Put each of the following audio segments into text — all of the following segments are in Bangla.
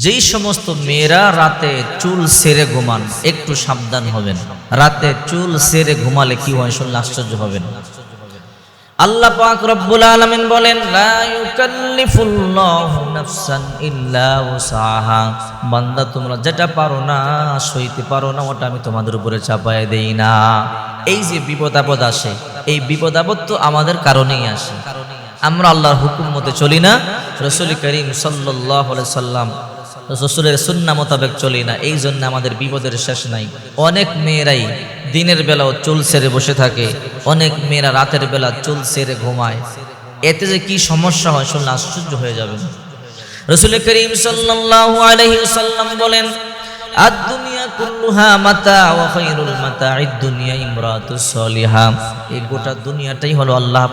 যেই সমস্ত মেয়েরা রাতে চুল সেরে ঘুমান, একটু সাবধান হবেন। রাতে চুল সেরে ঘুমালে কি হয় শুনলে আশ্চর্য হবেন। আল্লাহ পাক রব্বুল আলামিন বলেন, লা ইউকাল্লিফুল্লাহু নাফসান ইল্লা উসাহা বান্দা, তোমরা যেটা পারো না, সইতে পারো না, ওটা আমি তোমাদের উপরে চাপায় দেই না। এই যে বিপদ আপদ আসে, এই বিপদ আপদ তো আমাদের কারণেই আসে। আমরা আল্লাহর হুকুম মতে চলি না। রসুল করিম সাল্লাহ সাল্লাম রসুলের সুন্না মোতাবেক চলি না, এই জন্য আমাদের বিপদের শেষ নাই। অনেক মেয়েরাই দিনের বেলাও চুল সেরে বসে থাকে, অনেক মেয়েরা রাতের বেলা চুল সেরে ঘুমায়। এতে যে কি সমস্যা হয়, শুনলে আশ্চর্য হয়ে যাবে রসুল করিম সাল্লাহ আলহিউসাল্লাম বলেন আদ দুনিয়া কুল্লুহা মাতা মাতা'id দুনিয়া এই গোটা দুনিয়াটাই হলো আল্লাহ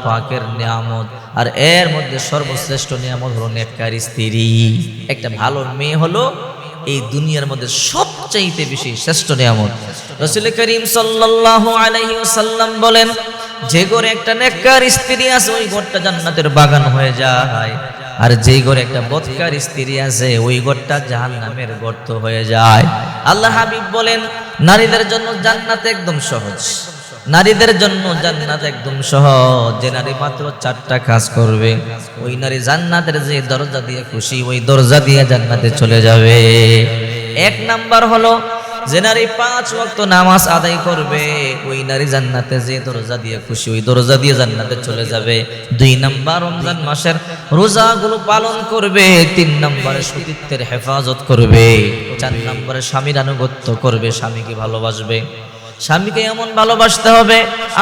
আর এর মধ্যে সর্বশ্রেষ্ঠ হলো নেককার স্ত্রী। একটা ভালো মেয়ে হলো এই দুনিয়ার মধ্যে সবচাইতে বেশি শ্রেষ্ঠ নিয়ামত। রসুল করিম সাল্লাল্লাহু বলেন, যে ঘরে একটা নেককার স্ত্রী আছে, ওই ঘরটা জান্নাতের বাগান হয়ে যায়। আর যেই ঘরে একটা বৎকার স্ত্রী আছে, ওই ঘরটা জাহান নামের গর্ত হয়ে যায়। আল্লাহ হাবিব বলেন, নারীদের জন্য জান্নাত একদম সহজ। নারীদের জন্য জান্নাত একদম সহজ। যে নারী মাত্র চারটা কাজ করবে, ওই নারী জান্নাতের যে দরজা দিয়ে খুশি, ওই দরজা দিয়ে জান্নাতে চলে যাবে। এক নাম্বার হলো যে নারী পাঁচ ওয়াক্ত নামাজ আদায় করবে, ওই নারী জান্নাতে যে দরজা দিয়ে খুশি, ওই দরজা দিয়ে জান্নাতে চলে যাবে। দুই নাম্বার রমজান মাসের রোজাগুলো পালন করবে, তিন নম্বরে সতীত্বের হেফাজত করবে, চার নম্বরে স্বামীর আনুগত্য করবে, স্বামীকে ভালোবাসবে। স্বামীকে এমন ভালোবাসতে হবে,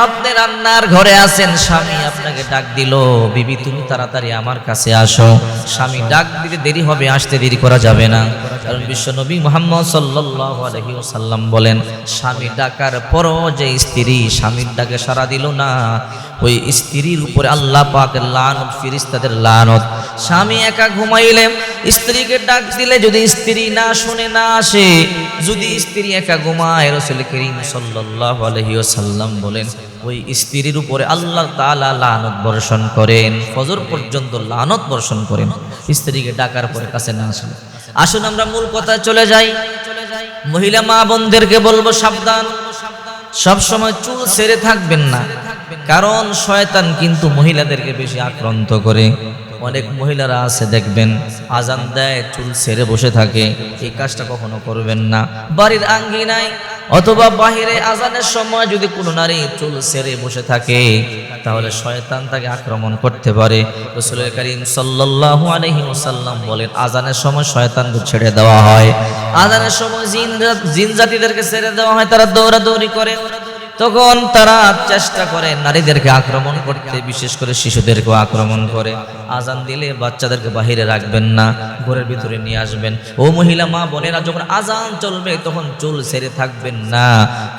আপনি রান্নার ঘরে আছেন, স্বামী আপনাকে ডাক দিল, বিবি, তুমি তাড়াতাড়ি আমার কাছে আসো। স্বামী ডাক দিতে দেরি হবে, আসতে দেরি করা যাবে না। কারণ বিশ্ব নবী মোহাম্মদ আলাইহি ওয়াসাল্লাম বলেন, স্বামী ডাকার পরও যে স্ত্রী স্বামীর ডাকে সাড়া দিল না, ওই স্ত্রীর উপরে আল্লাহ পাকের লানত ফিরিস্তাদের লানত। স্বামী একা ঘুমাইলে, স্ত্রীকে ডাক দিলে যদি স্ত্রী না শুনে না আসে, যদি স্ত্রী একা ঘুমায়, রসুল করিম সাল্লাল্লাহু আলাইহি ওয়াসাল্লাম বলেন, ওই স্ত্রীর উপরে আল্লাহ তালা লানত বর্ষণ করেন, ফজর পর্যন্ত লানত বর্ষণ করেন, স্ত্রীকে ডাকার পরে কাছে না আসলে। আসুন আমরা মূল কথায় চলে যাই। মহিলা মা বোনদেরকে বলব সাবধান। সব সময় চুল সেরে থাকবেন না। কারণ শয়তান কিন্তু মহিলাদেরকে বেশি আক্রান্ত করে। অনেক মহিলারা আছে, দেখবেন, আজান দেয়, চুল ছেড়ে বসে থাকে, এই কাজটা কখনো করবেন না। বাড়ির আঙ্গিনায় অথবা বাহিরে আজানের সময় যদি কোনো নারী চুল ছেড়ে বসে থাকে, তাহলে শয়তান তাকে আক্রমণ করতে পারে। রসুল করিম সাল্লাল্লাহু আলাইহি ওয়াসাল্লাম বলেন, আজানের সময় শয়তানকে ছেড়ে দেওয়া হয়। আজানের সময় জিন জিন জাতিদেরকে ছেড়ে দেওয়া হয়, তারা দৌড়াদৌড়ি করে। তখন তারা চেষ্টা করে নারীদেরকে আক্রমণ করতে, বিশেষ করে শিশুদেরকে আক্রমণ করে। আজান দিলে বাচ্চাদেরকে বাহিরে রাখবেন না, ঘরের ভিতরে নিয়ে আসবেন। ও মহিলা, মা, বোনেরা যখন আজান চলবে, তখন চুল ছেড়ে থাকবেন না,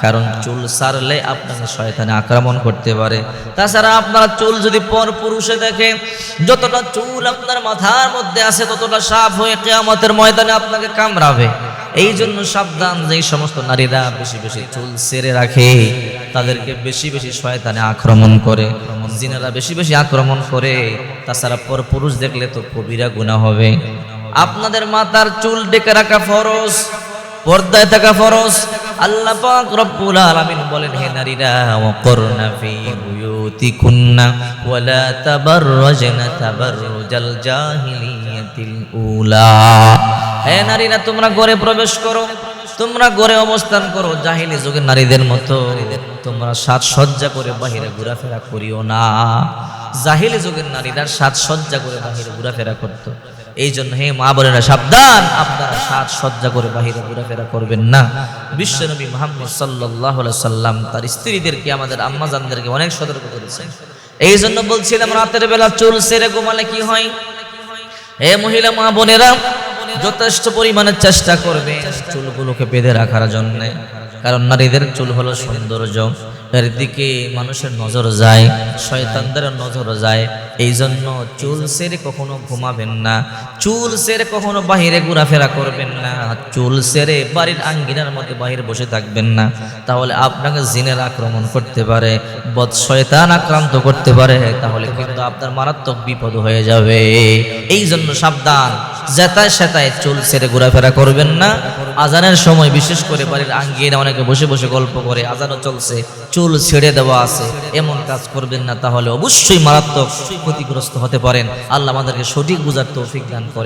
কারণ চুল সারলে আপনাকে শয়তানে আক্রমণ করতে পারে। তাছাড়া আপনার চুল যদি পর পুরুষে দেখে যতটা চুল আপনার মাথার মধ্যে আছে, ততটা সাপ হয়ে কেয়ামতের ময়দানে আপনাকে কামড়াবে। এই জন্য সাবধান যে সমস্ত নারীরা বেশি বেশি চুল সেরে রাখে। তাদেরকে বেশি বেশি শয়তানে আক্রমণ করে, জিনারা বেশি বেশি আক্রমণ করে। তাছাড়া পর পুরুষ দেখলে তো কবিরা গুণা হবে। আপনাদের মাথার চুল ডেকে রাখা ফরজ, পর্দায় থাকা ফরজ। আল্লাহ পাক রব্বুল আলামিন বলেন, হে নারীরা, ওয়াকরনা ফি বুয়ুতিকুন্না ওয়ালা তাবাররাজনা তাবাররুজাল জাহিলিয়াতিল উলা। হে নারীরা, তোমরা ঘরে প্রবেশ করো। তোমরা গড়ে অবস্থান করো, জাহিলি যুগের নারীদের মতো। তোমরা সাজসজ্জা করে বাহিরে ঘোরাফেরা করিও না। জাহিলি যুগের নারীরা সাজসজ্জা করে বাহিরে ঘোরাফেরা করতো। এই জন্য হে মা বোনেরা, সাবধান, আপনারা সাজসজ্জা করে বাহিরে ঘোরাফেরা করবেন না। বিশ্বনবী মোহাম্মদ সাল্লাহ সাল্লাম তার স্ত্রীদেরকে, আমাদের আম্মাজানদেরকে অনেক সতর্ক করেছেন। এই জন্য বলছিলাম, রাতের বেলা চুল সেরে ঘুমালে কি হয়? হে মহিলা মা বোনেরা যথেষ্ট পরিমাণে চেষ্টা করবে চুলগুলোকে বেঁধে রাখার জন্য। কারণ নারীদের চুল হলো সৌন্দর্য। এর দিকে মানুষের নজর যায়, শয়তানদের নজর যায়। এই জন্য চুল সেরে কখনো ঘুমাবেন না। চুল সেরে কখনো বাহিরে ঘোরাফেরা করবেন না। চুল সেরে বাড়ির আঙ্গিনার মধ্যে বাহিরে বসে থাকবেন না। তাহলে আপনাকে জিনের আক্রমণ করতে পারে, বদ শয়তান আক্রান্ত করতে পারে। তাহলে কিন্তু আপনার মারাত্মক বিপদ হয়ে যাবে। এই জন্য সাবধান জেতায় সেতায় চুল ছেড়ে ঘোরাফেরা করবেন না। আজানের সময় বিশেষ করে বাড়ির আঙ্গিয়ে অনেকে বসে বসে গল্প করে, আজানও চলছে, চুল ছেড়ে দেওয়া আছে, এমন কাজ করবেন না, তাহলে অবশ্যই মারাত্মক ক্ষতিগ্রস্ত হতে পারেন। আল্লাহ আমাদেরকে সঠিক বুঝার তৌফিক দান করে